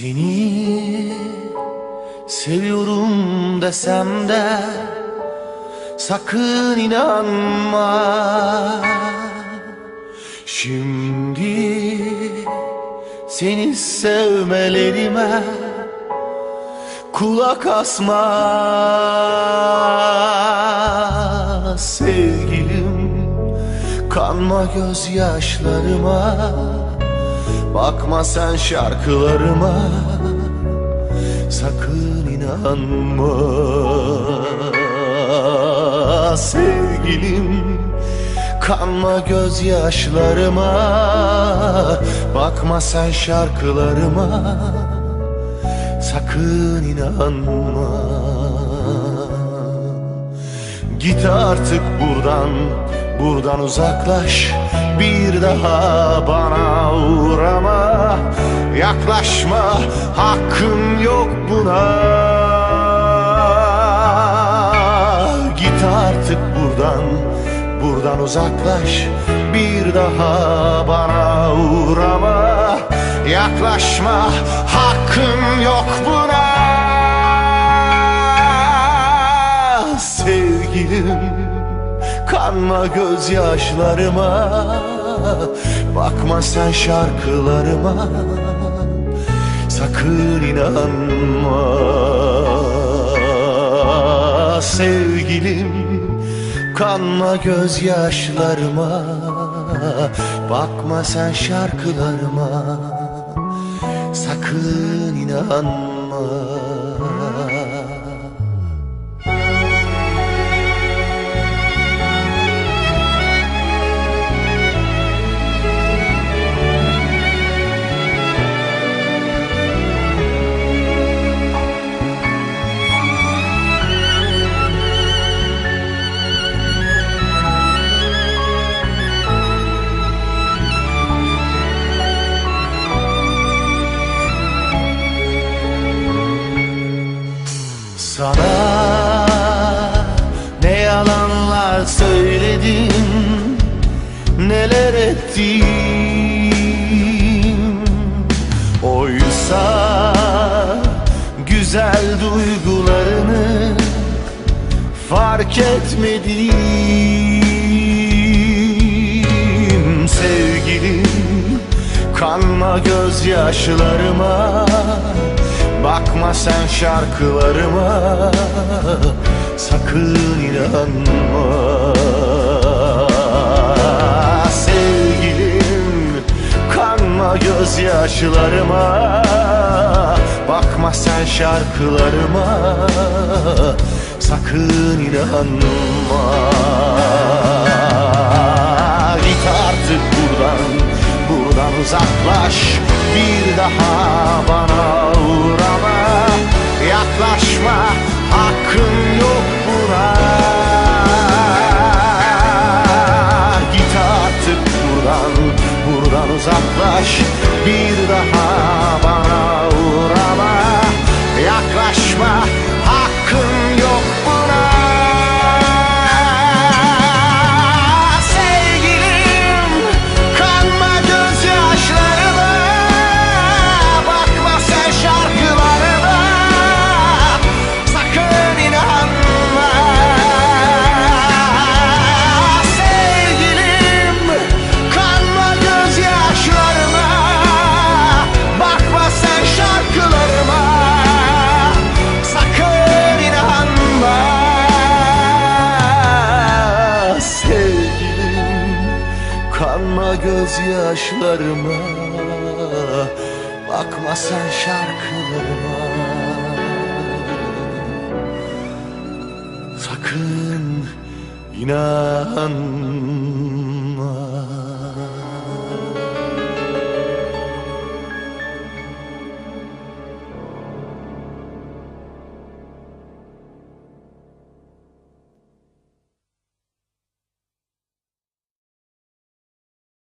Seni seviyorum desem de sakın inanma. Şimdi seni sevmelerime kulak asma. Sevgilim kanma gözyaşlarıma Bakma sen şarkılarıma Sakın inanma. Sevgilim Kanma gözyaşlarıma. Bakma sen şarkılarıma Sakın inanma. Git artık buradan, buradan uzaklaş Bir daha bana uğrama. Yaklaşma, hakkın yok buna. Git artık buradan, buradan uzaklaş Bir daha bana uğrama. Yaklaşma, hakkın yok buna. Sevgilim Kanma gözyaşlarıma. Bakma sen şarkılarıma. Sakın inanma. Sevgilim Kanma gözyaşlarıma. Bakma sen şarkılarıma. Sakın inanma yalanlar söyledim Neler ettim. Oysa güzel duygularını Fark etmedim. Sevgilim kanma gözyaşlarıma Bakma sen şarkılarıma Sakın inanma. Sevgilim kanma gözyaşlarıma. Bakma sen şarkılarıma. Sakın inanma. Git artık buradan Buradan uzaklaş. Bir daha bana uğrama. Yaklaşma uzaklaş Bir daha gözyaşlarıma Bakma sen şarkılarıma. Sakın inanma